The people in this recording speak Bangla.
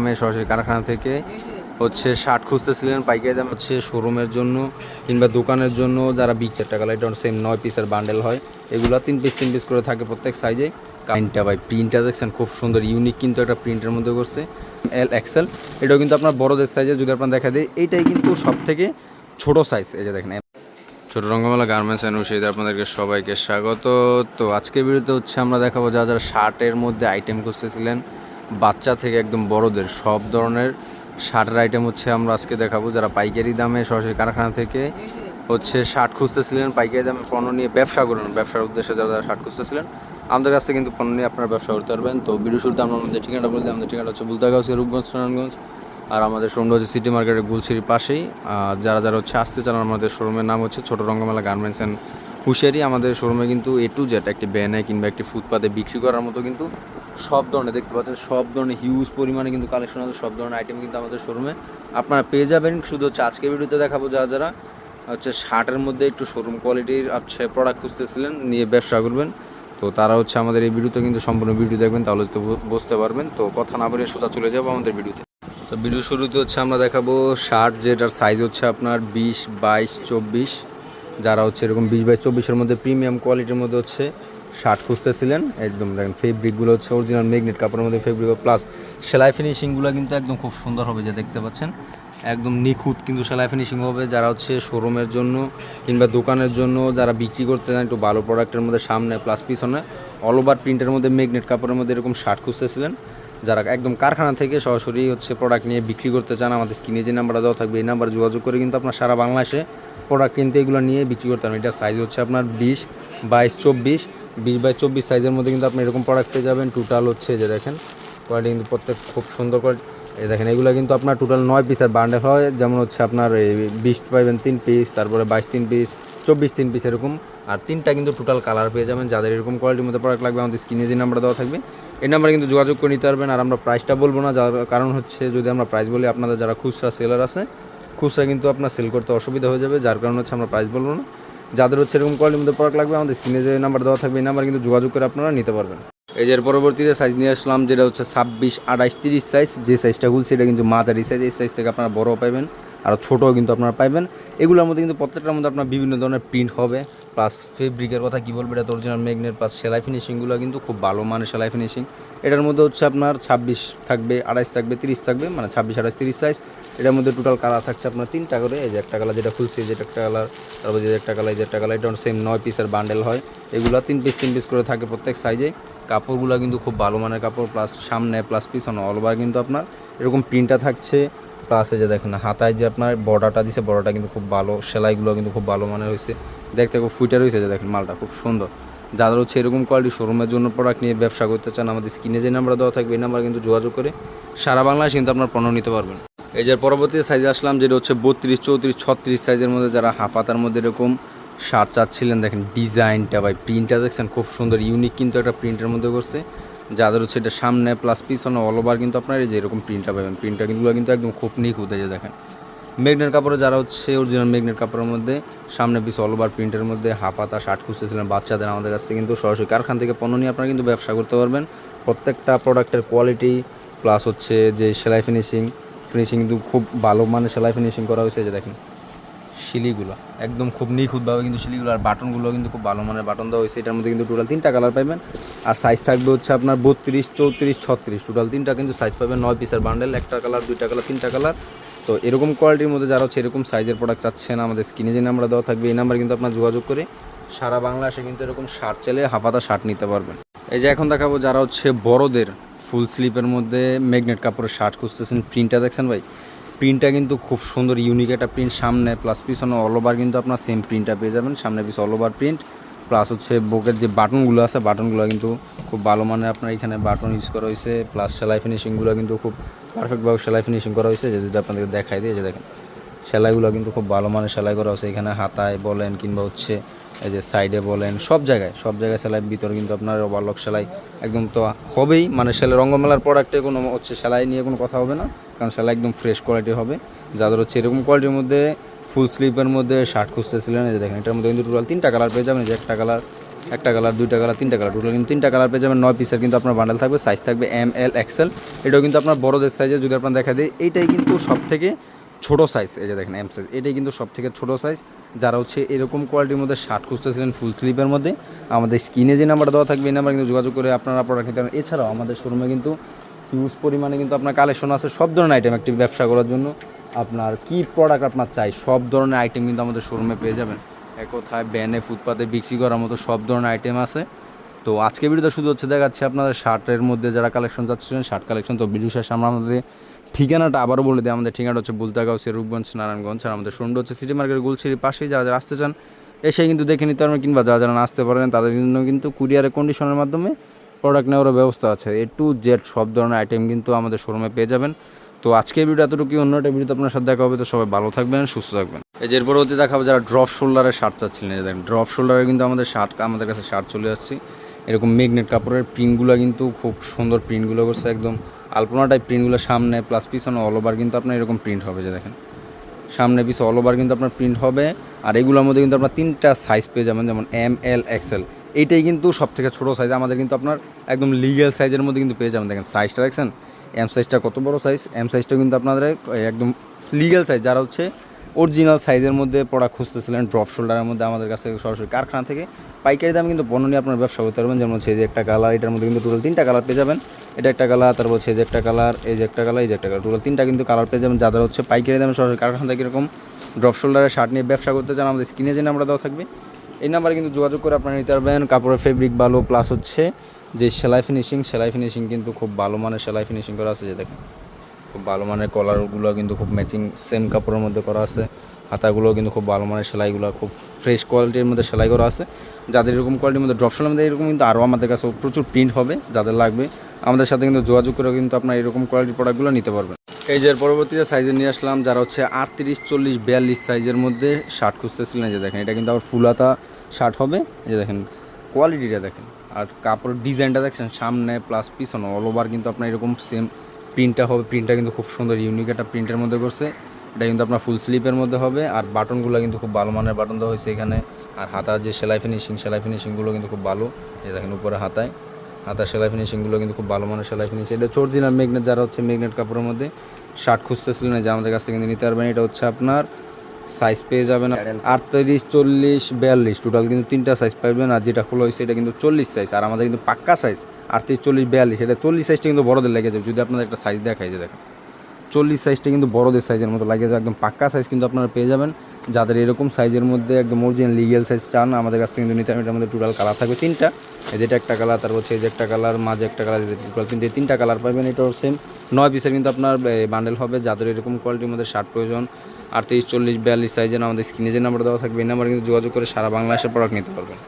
আমি সরাসরি কারখানা থেকে হচ্ছে শার্ট খুঁজতেছিলেন, পাইকারি দাম হচ্ছে শোরুমের জন্য কিংবা দোকানের জন্য যারা বিক্রি টাকা লাইট সেম নয় পিসের বান্ডেল হয়, এগুলো তিন পিস তিন পিস করে থাকে প্রত্যেক সাইজে প্রিন্টটা ভাই প্রিন্টটা দেখছেন, খুব সুন্দর ইউনিক কিন্তু একটা প্রিন্টের মধ্যে করছে এল এক্সেল এটাও কিন্তু আপনার বড়দের সাইজে যদি আপনার দেখা দেয় এইটাই কিন্তু সব থেকে ছোটো সাইজ এই যে দেখেন। ছোট রঙ্গমেলা গার্মেন্টস অ্যান্ড উশিদ আপনাদেরকে সবাইকে স্বাগত। তো আজকের ভিডিওতে হচ্ছে আমরা দেখাবো যা যারা শার্টের মধ্যে আইটেম খুঁজতেছিলেন বাচ্চা থেকে একদম বড়দের সব ধরনের শার্টের আইটেম হচ্ছে আমরা আজকে দেখাবো। যারা পাইকারি দামে সরাসরি কারখানা থেকে হচ্ছে শার্ট খুঁজতেছিলেন, পাইকারি দামে পণ্য নিয়ে ব্যবসা করুন। ব্যবসার উদ্দেশ্যে যারা যারা শার্ট খুঁজতেছিলেন, আমাদের কাছ থেকে কিন্তু পণ্য নিয়ে আপনারা ব্যবসা করতে পারবেন। তো ভিডিও শুরুতে আমরা আমাদের ঠিকানাটা বলতে আমাদের ঠিকানা হচ্ছে বুলতাগাঁও রূপগঞ্জ নারায়ণগঞ্জ আর আমাদের শোরুমটা হচ্ছে সিটি মার্কেটের গুলছিরির পাশেই। আর যারা যারা হচ্ছে আসতে চান, আমাদের শোরুমের নাম হচ্ছে ছোটো রঙ্গমেলা গার্মেন্টস অ্যান্ড হুশিয়ারি। আমাদের শোরুমে কিন্তু এ টু জেড একটি ব্যানে কিংবা একটি ফুটপাতে বিক্রি করার মতো কিন্তু সব ধরনের, দেখতে পাচ্ছেন সব ধরনের হিউজ পরিমাণে কিন্তু কালেকশন আছে, সব ধরনের আইটেম কিন্তু আমাদের শোরুমে আপনারা পেয়ে যাবেন। শুধু হচ্ছে আজকে ভিডিওতে দেখাবো যারা যারা, হচ্ছে শার্টের মধ্যে একটু শোরুম কোয়ালিটির হচ্ছে প্রোডাক্ট খুঁজতেছিলেন, নিয়ে ব্যবসা করবেন। তো তারা হচ্ছে আমাদের এই ভিডিওতে কিন্তু সম্পূর্ণ ভিডিও দেখবেন, তাহলে তো বুঝতে পারবেন। তো কথা না বলে সোজা চলে যাব আমাদের ভিডিওতে। তো ভিডিও শুরুতে হচ্ছে আমরা দেখাবো শার্ট যেটার সাইজ হচ্ছে আপনার বিশ বাইশ চব্বিশ। যারা হচ্ছে এরকম বিশ বাইশ চব্বিশের মধ্যে প্রিমিয়াম কোয়ালিটির মধ্যে হচ্ছে শার্ট খুঁজতেছিলেন, একদম দেখেন ফেব্রিকগুলো হচ্ছে অরিজিনাল ম্যাগনেট কাপড়ের মধ্যে ফেব্রিক প্লাস সেলাই ফিনিশিংগুলো কিন্তু একদম খুব সুন্দর হবে যে দেখতে পাচ্ছেন। একদম নিখুঁত কিন্তু সেলাই ফিনিশিং হবে, যারা হচ্ছে শোরুমের জন্য কিংবা দোকানের জন্য যারা বিক্রি করতে চান একটু ভালো প্রোডাক্টের মধ্যে সামনে প্লাস পিছনে অল ওভার প্রিন্টের মধ্যে ম্যাগনেট কাপড়ের মধ্যে এরকম শার্ট খুঁজতেছিলেন। যারা একদম কারখানা থেকে সরাসরি হচ্ছে প্রোডাক্ট নিয়ে বিক্রি করতে চান, আমাদের স্ক্রিনে যে নাম্বারটা দেওয়া থাকবে, এই নাম্বারে যোগাযোগ করে কিন্তু আপনার সারা বাংলাদেশে প্রোডাক্ট কিনতে এগুলো নিয়ে বিক্রি করতে পারেন এটার সাইজ হচ্ছে আপনার বিশ বাইশ চব্বিশ। বিশ বাই চব্বিশ সাইজের মধ্যে কিন্তু আপনি এরকম প্রোডাক্ট পেয়ে যাবেন। টোটাল হচ্ছে যে দেখেন কোয়ালিটি কিন্তু প্রত্যেক খুব সুন্দর কোয়ালিটি দেখেন, এগুলো কিন্তু আপনার টোটাল নয় পিস আর বান্ডেল হয়। যেমন হচ্ছে আপনার এই বিশ পাইবেন তিন পিস তারপরে বাইশ তিন পিস চব্বিশ তিন পিস এরকম। আর তিনটা কিন্তু টোটাল কালার পেয়ে যাবেন। যাদের এরকম কোয়ালিটির মধ্যে প্রোডাক্ট লাগবে, আমাদের স্ক্রিনে যে নাম্বার দেওয়া থাকবে, এই নাম্বারে কিন্তু যোগাযোগ করে নিতে পারবেন। আর আমরা প্রাইসটা বলব না, যার কারণ হচ্ছে যদি আমরা প্রাইস বলি, আপনাদের যারা খুচরা সেলার আছে, খুচরা কিন্তু আপনার সেল করতে অসুবিধা হয়ে যাবে। যার কারণে হচ্ছে আমরা প্রাইস বলব না। যাদের হচ্ছে এরকম কোয়ালিটির মধ্যে প্রোডাক্ট লাগবে, আমাদের স্ক্রিনে যে নাম্বার দেওয়া থাকবে, এই নাম্বার কিন্তু যোগাযোগ করে আপনারা নিতে পারবেন। এই যে পরবর্তীতে সাইজ নিয়ে আসলাম, যেটা হচ্ছে ছাব্বিশ আঠাইশ তিরিশ সাইজ যে সাইজটা খুলছে, এটা কিন্তু মাঝারি সাইজ এই সাইজ থেকে আপনারা বড়ও পাবেন আর ছোটও কিন্তু আপনারা পাইবেন। এগুলোর মধ্যে কিন্তু প্রত্যেকটার মধ্যে আপনার বিভিন্ন ধরনের প্রিন্ট হবে প্লাস ফেব্রিকের কথা কী বলব, এটা তো অরিজিনাল ম্যাগনেট প্লাস সেলাই ফিনিশিংগুলো কিন্তু খুব ভালো মানের সেলাই ফিনিশিং এটার মধ্যে হচ্ছে আপনার ছাব্বিশ থাকবে, আড়াইশ থাকবে, তিরিশ থাকবে মানে ছাব্বিশ, আড়াইশ, তিরিশ সাইজ এটার মধ্যে টোটাল কালার থাকছে আপনার তিনটা করে, এই যে একটা কালার যেটা ফুলছে যে একটা কালার তারপর যে একটা কালার যে একটা কালার এটা সেম নয় পিসের বান্ডেল হয়। এগুলো তিন পিস তিন পিস করে থাকে প্রত্যেক সাইজে কাপড়গুলো কিন্তু খুব ভালো মানের কাপড় প্লাস সামনে প্লাস পিছনে অল ওভার কিন্তু আপনার। এরকম প্রিন্টটা থাকছে। প্লাস এই যে দেখেন, হাতায় যে আপনার বর্ডারটা দিছে বর্ডারটা কিন্তু খুব ভালো, সেলাইগুলো কিন্তু খুব ভালো মানের হয়েছে দেখতে খুব ফুটে রয়েছে যে দেখেন, মালটা খুব সুন্দর। যাদের হচ্ছে এরকম কোয়ালিটি শোরুমের জন্য প্রোডাক্ট নিয়ে ব্যবসা করতে চান, আমাদের স্ক্রিনে যে নাম্বার দেওয়া থাকবে, এই নাম্বার কিন্তু যোগাযোগ করে সারা বাংলায় কিন্তু আপনার পণ্য নিতে পারবেন। এই যে পরবর্তী সাইজে আসলাম, যেটা হচ্ছে বত্রিশ, চৌত্রিশ, ছত্রিশ সাইজের মধ্যে যারা হাফাতার মধ্যে এরকম শার্ট চাচ্ছিলেন, দেখেন ডিজাইনটা ভাই প্রিন্টটা দেখছেন, খুব সুন্দর ইউনিক কিন্তু একটা প্রিন্টের মধ্যে করছে। যাদের হচ্ছে এটা সামনে প্লাস পিছনে অল ওভার কিন্তু আপনার এই যে এরকম প্রিন্টটা পাবেন। প্রিন্টটা কিন্তু কিন্তু একদম খুব নিখুঁত যে দেখেন। মেগনেট কাপড়ে যারা হচ্ছে অরিজিনাল মেগনেট কাপড়ের মধ্যে, সামনে পিস অল ওভার প্রিন্টের মধ্যে হাফাতা শার্ট খুঁজতেছিলেন বাচ্চাদের আমাদের কাছে কিন্তু সরাসরি কারখান থেকে পণ্য নিয়ে আপনারা কিন্তু ব্যবসা করতে পারবেন। প্রত্যেকটা প্রোডাক্টের কোয়ালিটি প্লাস হচ্ছে যে সেলাই ফিনিশিং ফিনিশিং কিন্তু খুব ভালো মানে সেলাই ফিনিশিং করা হয়েছে যে দেখেন। শিলিগুলো। একদম খুব নিখুঁতভাবে কিন্তু শিলিগুলো আর বাটনগুলো কিন্তু খুব ভালো মানের বাটন দেওয়া হয়েছে। এটার মধ্যে কিন্তু টোটাল তিনটা কালার পাবেন আর সাইজ থাকবে হচ্ছে আপনার বত্রিশ, চৌত্রিশ, ছত্রিশ। টোটাল তিনটা কিন্তু সাইজ পাবেন নয় পিসের বান্ডেল একটা কালার দুইটা কালার তিনটা কালার তো এরকম কোয়ালিটির মধ্যে যারা হচ্ছে এরকম সাইজের প্রোডাক্ট চাচ্ছেন, আমাদের স্ক্রিনে যে নাম্বার দেওয়া থাকবে, এই নাম্বার কিন্তু আপনার যোগাযোগ করে সারা বাংলা বাংলাদেশে কিন্তু এরকম শার্ট চেলে হাফাতা শার্ট নিতে পারবেন। এই যে এখন দেখাবো যারা হচ্ছে বড়দের ফুল স্লিপের মধ্যে ম্যাগনেট কাপড়ের শার্ট খুঁজতেছেন। প্রিন্টটা দেখছেন ভাই? প্রিন্টটা কিন্তু খুব সুন্দর ইউনিক একটা প্রিন্ট সামনে প্লাস পিছনে অল ওভার কিন্তু আপনার সেম প্রিন্টটা পেয়ে যাবেন। সামনে piece all over print plus হচ্ছে বুকের যে বাটনগুলো আছে বাটনগুলো কিন্তু খুব ভালো মানের আপনার এখানে বাটন ইউজ করা হয়েছে প্লাস সেলাই ফিনিশিংগুলো কিন্তু খুব পারফেক্টভাবে সেলাই ফিনিশিং করা হয়েছে, যদি আপনাদেরকে দেখাই দিয়ে যে দেখেন, সেলাইগুলো কিন্তু খুব ভালো মানের সেলাই করা হয়েছে, এখানে হাতায় বলেন কিংবা হচ্ছে এই যে সাইডে বলেন, সব জায়গায় সব জায়গায় সেলাইয়ের ভিতরে কিন্তু আপনার ওভারলক সেলাই একদম তো হবেই। মানে সেলাই রঙ্গমেলার প্রোডাক্টে কোনো হচ্ছে সেলাই নিয়ে কোনো কথা হবে না, কারণ সেলাই একদম ফ্রেশ কোয়ালিটি হবে। যাদের হচ্ছে এরকম কোয়ালিটির মধ্যে ফুল স্লিপের মধ্যে শার্ট খুঁজতেছিলেন, এই যে দেখেন, এটার মধ্যে কিন্তু টোটাল তিনটা কালার পেয়ে যাবেন যে একটা কালার একটা কালার দুইটা কালার তিনটা কালার টোটাল কিন্তু তিনটা কালার পেয়ে যাবেন, নয় পিসের কিন্তু আপনার বান্ডেল থাকবে সাইজ থাকবে এম এল এক্সেল এটাও কিন্তু আপনার বড়দের সাইজে যদি আপনার দেখা দিই, এইটাই কিন্তু সব থেকে ছোটো সাইজ এই যে দেখেন এম সাইজ এটাই কিন্তু সব থেকে ছোটো সাইজ যারা হচ্ছে এরকম কোয়ালিটির মধ্যে শার্ট খুঁজতেছিলেন ফুল স্লিপের মধ্যে, আমাদের স্ক্রিনে যে নাম্বার দেওয়া থাকবে, এই নাম্বার কিন্তু যোগাযোগ করে আপনারা প্রোডাক্ট নিতে পারেন। এছাড়াও আমাদের শোরুমে কিন্তু হিউজ পরিমাণে কিন্তু আপনার কালেকশন আছে, সব ধরনের আইটেম একটি ব্যবসা করার জন্য। আপনার কি প্রোডাক্ট আপনার চাই, সব ধরনের আইটেম কিন্তু আমাদের শোরুমে পেয়ে যাবেন। কথায় ব্যানে ফুটপাতে বিক্রি করার মতো সব ধরনের আইটেম আছে। তো আজকে ভিডিওটা শুধু হচ্ছে দেখাচ্ছে আপনাদের শার্টের মধ্যে যারা কালেকশন চাচ্ছিলেন শার্ট কালেকশন তো ভিডিও শেষে, আমরা আমাদের ঠিকানাটা আবারও বলে দিই, আমাদের ঠিকানাটা হচ্ছে বুলতাগাঁও, সে রূপগঞ্জ, নারায়ণগঞ্জ, আর আমাদের সন্ধ্যা হচ্ছে সিটি মার্কেট গুলছিরির পাশেই, যারা যারা আসতে চান এসে কিন্তু দেখে নিতে পারবেন, কিংবা যারা যারা আসতে পারেন, তাদের জন্য কিন্তু কুরিয়ারের কন্ডিশনের মাধ্যমে প্রোডাক্ট নেওয়ারও ব্যবস্থা আছে। এ টু জেড সব ধরনের আইটেম কিন্তু আমাদের শোরুমে পেয়ে যাবেন। তো আজকের ভিডিও এতটুকু অন্য একটা ভিডিওতে আপনার সাথে দেখা হবে, তো সবাই ভালো থাকবেন, সুস্থ থাকবেন। এই যে এর পরবর্তী দেখাবো, যারা ড্রপ শোল্ডারের শার্ট চাচ্ছিলেন দেখেন ড্রপ শোল্ডারে কিন্তু আমাদের শার্ট আমাদের কাছে শার্ট চলে আসছে। এরকম মেগনেট কাপড়ের প্রিন্টগুলো কিন্তু খুব সুন্দর প্রিন্টগুলো করছে, একদম আলপনা টাইপ প্রিন্টগুলো সামনে প্লাস পিছনে অল ওভার কিন্তু আপনার এরকম প্রিন্ট হবে যে দেখেন। সামনে পিছে অল ওভার কিন্তু আপনার প্রিন্ট হবে। আর এগুলোর মধ্যে কিন্তু আপনার তিনটা সাইজ পেয়ে যাবেন, যেমন এম এল এক্সেল এইটাই কিন্তু সব থেকে ছোটো সাইজ আমাদের কিন্তু আপনার একদম লিগ্যাল সাইজের মধ্যে কিন্তু পেয়ে যাবেন। দেখেন সাইজটা দেখছেন? এম সাইজটা কত বড় সাইজ এম সাইজটা কিন্তু আপনাদের একদম লিগ্যাল সাইজ যারা হচ্ছে অরিজিনাল সাইজের মধ্যে প্রোডাক্ট খুঁজতেছিলেন ড্রপ শোল্ডারের মধ্যে আমাদের কাছে সরাসরি কারখানা থেকে পাইকারি দামে কিন্তু পণ্য নিয়ে আপনার ব্যবসা করতে পারবেন। যেমন হচ্ছে যে একটা কালার, এটার মধ্যে কিন্তু টোটাল তিনটা কালার পেয়ে যাবেন। এটা একটা কালার, তারপর হচ্ছে যে একটা কালার, এই যে একটা কালার, এই যে একটা কালার, টোটাল তিনটা কিন্তু কালার পেয়ে যাবেন। যাদের হচ্ছে পাইকারি দামে সরাসরি কারখানা থেকে এরকম ড্রপ শোল্ডারের শার্ট নিয়ে ব্যবসা করতে চান, আমাদের স্ক্রিনে যে নাম্বার দেওয়া থাকবে, এই নাম্বারে কিন্তু যোগাযোগ করে আপনারা নিতে পারবেন। কাপড়ের ফেব্রিক ভালো প্লাস হচ্ছে যে সেলাই ফিনিশিং সেলাই ফিনিশিং কিন্তু খুব ভালো মানের সেলাই ফিনিশিং করা আছে, যে দেখেন। খুব ভালো মানের কলারগুলো কিন্তু খুব ম্যাচিং সেম কাপড়ের মধ্যে করা আছে। হাতাগুলো কিন্তু খুব ভালো মানের সেলাইগুলো খুব ফ্রেশ কোয়ালিটির মধ্যে সেলাই করা আছে। যাদের এরকম কোয়ালিটির মধ্যে ড্রপ মধ্যে এরকম কিন্তু আরও আমাদের কাছে প্রচুর প্রিন্ট হবে, যাদের লাগবে। আমাদের সাথে কিন্তু যোগাযোগ করে কিন্তু আপনার এরকম কোয়ালিটির প্রোডাক্টগুলো নিতে পারবেন। এই যে পরবর্তীতে সাইজে নিয়ে আসলাম, যারা হচ্ছে আটত্রিশ, চল্লিশ, বিয়াল্লিশ সাইজের মধ্যে শার্ট খুঁজতেছিলেন যে দেখেন, এটা কিন্তু আবার ফুলাতা শার্ট হবে। যে দেখেন কোয়ালিটিটা দেখেন, আর কাপড়ের ডিজাইনটা দেখছেন সামনে প্লাস পিছনে অল ওভার কিন্তু আপনার এরকম সেম প্রিন্টটা হবে। প্রিন্টটা কিন্তু খুব সুন্দর ইউনিক একটা প্রিন্টের মধ্যে করছে। এটা কিন্তু আপনার ফুল স্লিপের মধ্যে হবে, আর বাটনগুলো কিন্তু খুব ভালো মানের বাটন দেওয়া হয়েছে এখানে। আর হাতার যে সেলাই ফিনিশিং সেলাই ফিনিশিংগুলো কিন্তু খুব ভালো। এই দেখেন উপরে হাতায়। হাতার সেলাই ফিনিশিংগুলো কিন্তু খুব ভালো মানের সেলাই ফিনিশিং এটা চর্জিনার মেগনেট যারা হচ্ছে মেগনেট কাপড়ের মধ্যে শার্ট খুঁজতেছিলেন যে আমাদের কাছ থেকে কিন্তু নিতে পারবেন। এটা হচ্ছে আপনার সাইজ পেয়ে যাবেন আটত্রিশ, চল্লিশ, বিয়াল্লিশ। টোটাল কিন্তু তিনটা সাইজ পাবেন আর যেটা খোলা হয়েছে এটা কিন্তু চল্লিশ সাইজ আর আমাদের কিন্তু পাক্কা সাইজ আটত্রিশ, চল্লিশ, বিয়াল্লিশ। এটা চল্লিশ সাইজটা কিন্তু বড়দের লেগে যাবে, যদি আপনাদের একটা সাইজ দেখাই যে দেখেন। চল্লিশ সাইজটা কিন্তু বড়দের সাইজের মতো লাগে একদম পাক্কা সাইজ কিন্তু আপনারা পেয়ে যাবেন। যাদের এরকম সাইজের মধ্যে একদম অরিজিনাল লিগেল সাইজ চান, আমাদের কাছ থেকে কিন্তু নিতে হবে মধ্যে টোটাল কালার থাকবে তিনটা। যেটা একটা কালার তারপর হচ্ছে এই যে একটা কালার মাঝে একটা কালার টোটাল তিনটে, তিনটা কালার পাবেন। এটাও সেম নয় পিসের কিন্তু আপনার বান্ডেল হবে। যাদের এরকম কোয়ালিটির মধ্যে শার্ট প্রয়োজন, আটত্রিশ, চল্লিশ, বিয়াল্লিশ সাইজের আমাদের স্ক্রিনে যে নাম্বার দেওয়া থাকবে, এই নাম্বার কিন্তু যোগাযোগ করে সারা বাংলাদেশের প্রোডাক্ট নিতে পারবেন।